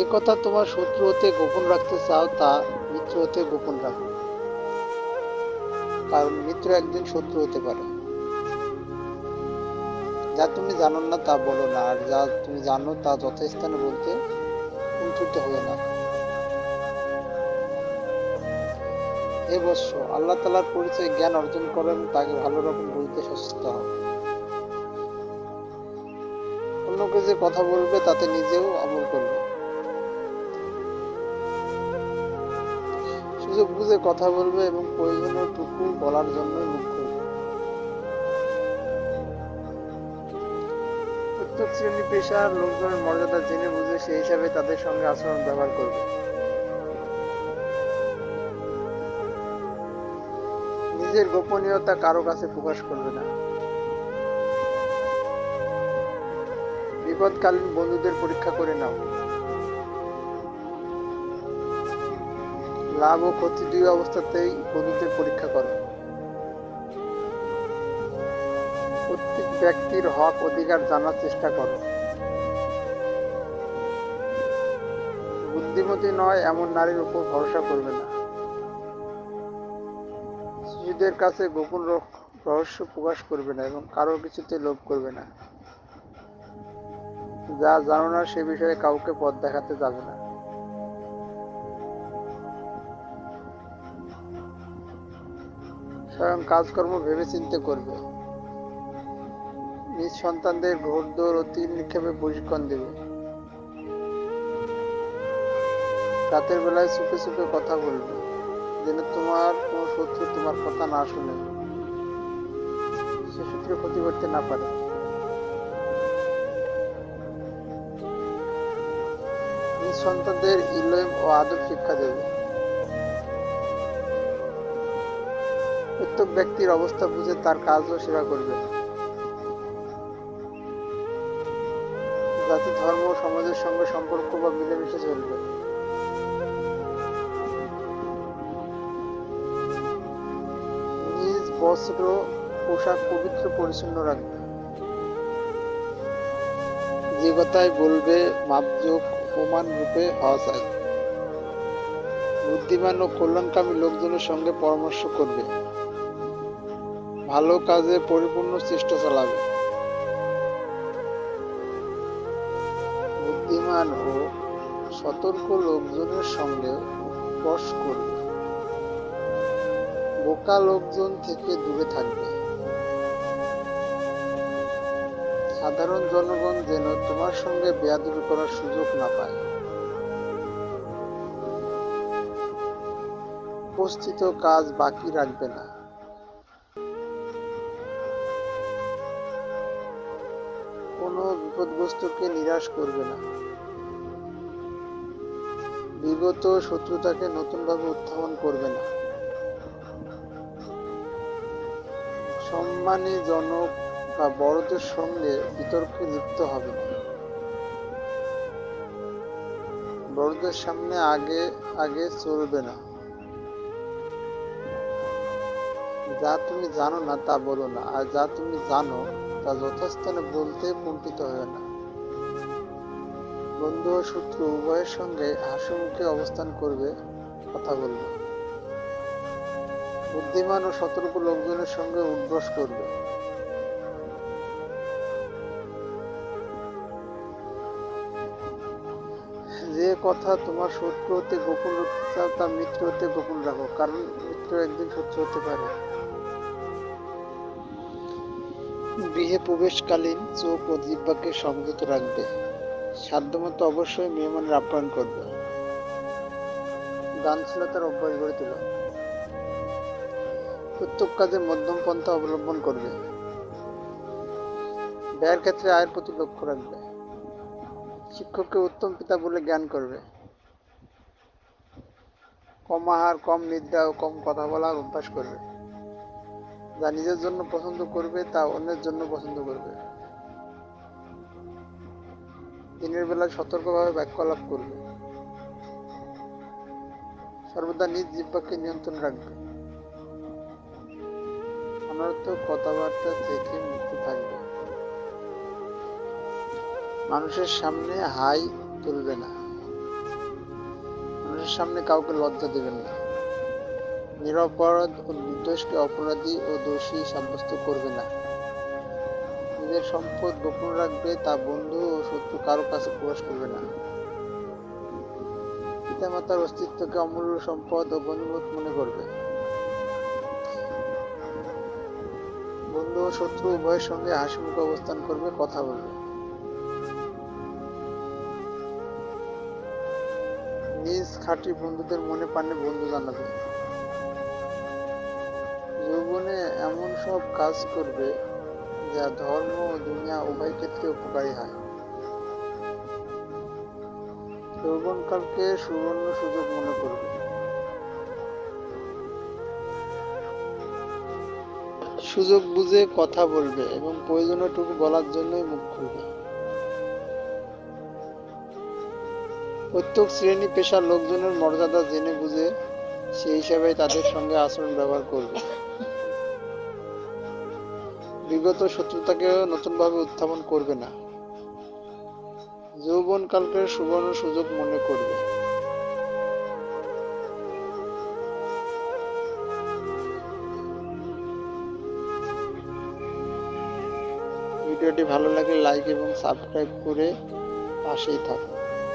যে কথা তোমার শত্রু হতে গোপন রাখতে চাও, তা মিত্র হতে গোপন রাখো। কারণ মিত্র একদিন শত্রু হতে পারে। যা তুমি জানো না, তা বলো না। আর যা তুমি জানো, তা যথাস্থানে বলতে কুণ্ঠিত হয়ে না হে বৎস, আল্লাহ তালার পরিচয় জ্ঞান অর্জন করেন, তাকে ভালো রকম বলতে সচেষ্ট হও। অন্যকে যে কথা বলবে, তাতে নিজেও আমল করবে। সুযোগ বুঝে কথা বলবে এবং প্রয়োজনীয় টুকু বলার জন্যই মুখ খুলবে। প্রত্যেক শ্রেণি পেশার লোকজনের মর্যাদা জেনে বুঝে সেই হিসাবে তাদের সঙ্গে আচরণ ব্যবহার করবে। নিজের গোপনীয়তা কারও কাছে প্রকাশ করবে না। বিপদকালীন বন্ধুদের পরীক্ষা করে নাও। লাভ ও ক্ষতি দুই অবস্থাতেই বন্ধুদের পরীক্ষা করো। প্রত্যেক ব্যক্তির হক অধিকার জানার চেষ্টা করো। বুদ্ধিমতী নয়, এমন নারীর উপর ভরসা করবে না। শিশুদের কাছে গোপন রহ- রহস্য প্রকাশ করবে না এবং কারও কিছুতে লোভ করবে না। যা জানো না সে বিষয়ে কাউকে পথ দেখাতে যাবে না। স্বয়ং কাজকর্ম ভেবে চিন্তে করবে। নিজ সন্তানদের ঘোরদৌড় ও তীর নিক্ষেপে প্রশিক্ষণ দেবে। রাতের বেলায় চুপে চুপে কথা বলবে, যেন তোমার কোনো শত্রু তোমার কথা না শুনে। সে সূত্রে ক্ষতি করতে না পারে। সন্তানদের ইলম ও আদব শিক্ষা দেবে। প্রত্যেক ব্যক্তির অবস্থা বুঝে তার কাজ ও সেবা করবে। জাতি, ধর্ম, সমাজের সঙ্গে সম্পর্ক বা মিলেমিশে চলবে। নিজ বস্ত্র, পোশাক পবিত্র, পরিচ্ছন্ন রাখবে। যে কথায় বলবে মাপযোগ প্রমাণ রূপে হওয়া চাই। বুদ্ধিমান ও কল্যাণকামী লোকজনের সঙ্গে পরামর্শ করবে। ভালো কাজে পরিপূর্ণ চেষ্টা চালাবে। বুদ্ধিমান ও সতর্ক লোকজনের সঙ্গে বস করবে। বোকা লোকজন থেকে দূরে থাকবে। সাধারণ জনগণ যেন তোমার সঙ্গে বেয়াদবি করার সুযোগ না পায়। উপস্থিত কাজ বাকি রাখবে না। বিপদগ্রস্তকে নিরাশ করবে না। বিগত শত্রুতাকে নতুনভাবে উত্থাপন করবে না। সম্মানী জনক বা বড়দের সঙ্গে বিতর্কে লিপ্ত হবে না। বড়দের সামনে আগে আগে চলবে না। যা তুমি জানো না তা বলো না, আর যা তুমি জানো তা যথাস্থানে বলতে কুণ্ঠিত হয় না। বন্ধু ও শত্রু উভয়ের সঙ্গে হাসি মুখে অবস্থান করবে, কথা বলবে। বুদ্ধিমান ও সতর্ক লোকজনের সঙ্গে উদ্বাস করবে। যে কথা তোমার শত্রু হতে গোপন রাখতে চাও তা মিত্র হতে গোপন রাখো, কারণ মিত্র একদিন শত্রু হতে পারে। গৃহে প্রবেশকালীন চোখ ও জিব্বাকে সংযত রাখবে। সাধ্যমতো অবশ্যই মেহমানের আপ্যায়ন করবে। দানশীলতার অভ্যাস গড়ে তোলো। প্রত্যেক কাজে মধ্যম পন্থা অবলম্বন করবে। ব্যয়ের ক্ষেত্রে আয়ের প্রতি লক্ষ্য রাখবে। শিক্ষককে উত্তম পিতা বলে জ্ঞান করবে। কম আহার, কম নিদ্রা ও কম কথা বলার অভ্যাস করবে। যা নিজের জন্য পছন্দ করবে, তা অন্যের জন্য পছন্দ করবে। দিনের বেলায় সতর্কভাবে বাক্যলাপ করবে। সর্বদা নিজ জিব্বাকে নিয়ন্ত্রণ রাখবে। অনর্থক কথাবার্তা থেকে মুক্ত থাকবে। মানুষের সামনে হাই তুলবে না। মানুষের সামনে কাউকে লজ্জা দেবেন না। নিরপরাধ ও নির্দোষকে অপরাধী ও দোষী সাব্যস্ত করবে না। নিজের সম্পদ গোপন রাখবে, তা বন্ধু ও শত্রু কারও কাছে প্রকাশ করবে না। পিতামাতার অস্তিত্বকে অমূল্য সম্পদ ও বন্ধুবোধ মনে করবে। বন্ধু ও শত্রু উভয়ের সঙ্গে হাসি মুখে অবস্থান করবে, কথা বলবে। নিজ খাঁটি বন্ধুদের মনে পানে বন্ধু জানাবে। যৌবনে এমন সব কাজ করবে যা ধর্ম ও দুনিয়া উভয় ক্ষেত্রে উপকারী হয়। যৌবনকালকে সুবর্ণ সুযোগ মনে করবে। সুযোগ বুঝে কথা বলবে এবং প্রয়োজনীয়টুকু বলার জন্যই মুখ খুলবে। প্রত্যেক শ্রেণি পেশার লোকজনের মর্যাদা জেনে বুঝে সেই হিসাবে তাদের সঙ্গে আচরণ ব্যবহার করবে। বিগত শত্রুতাকেও নতুনভাবে উত্থাপন করবে না। যৌবনকালকে সুবর্ণ সুযোগ মনে করবে। ভিডিওটি ভালো লাগলে লাইক এবং সাবস্ক্রাইব করে পাশেই থাকুন।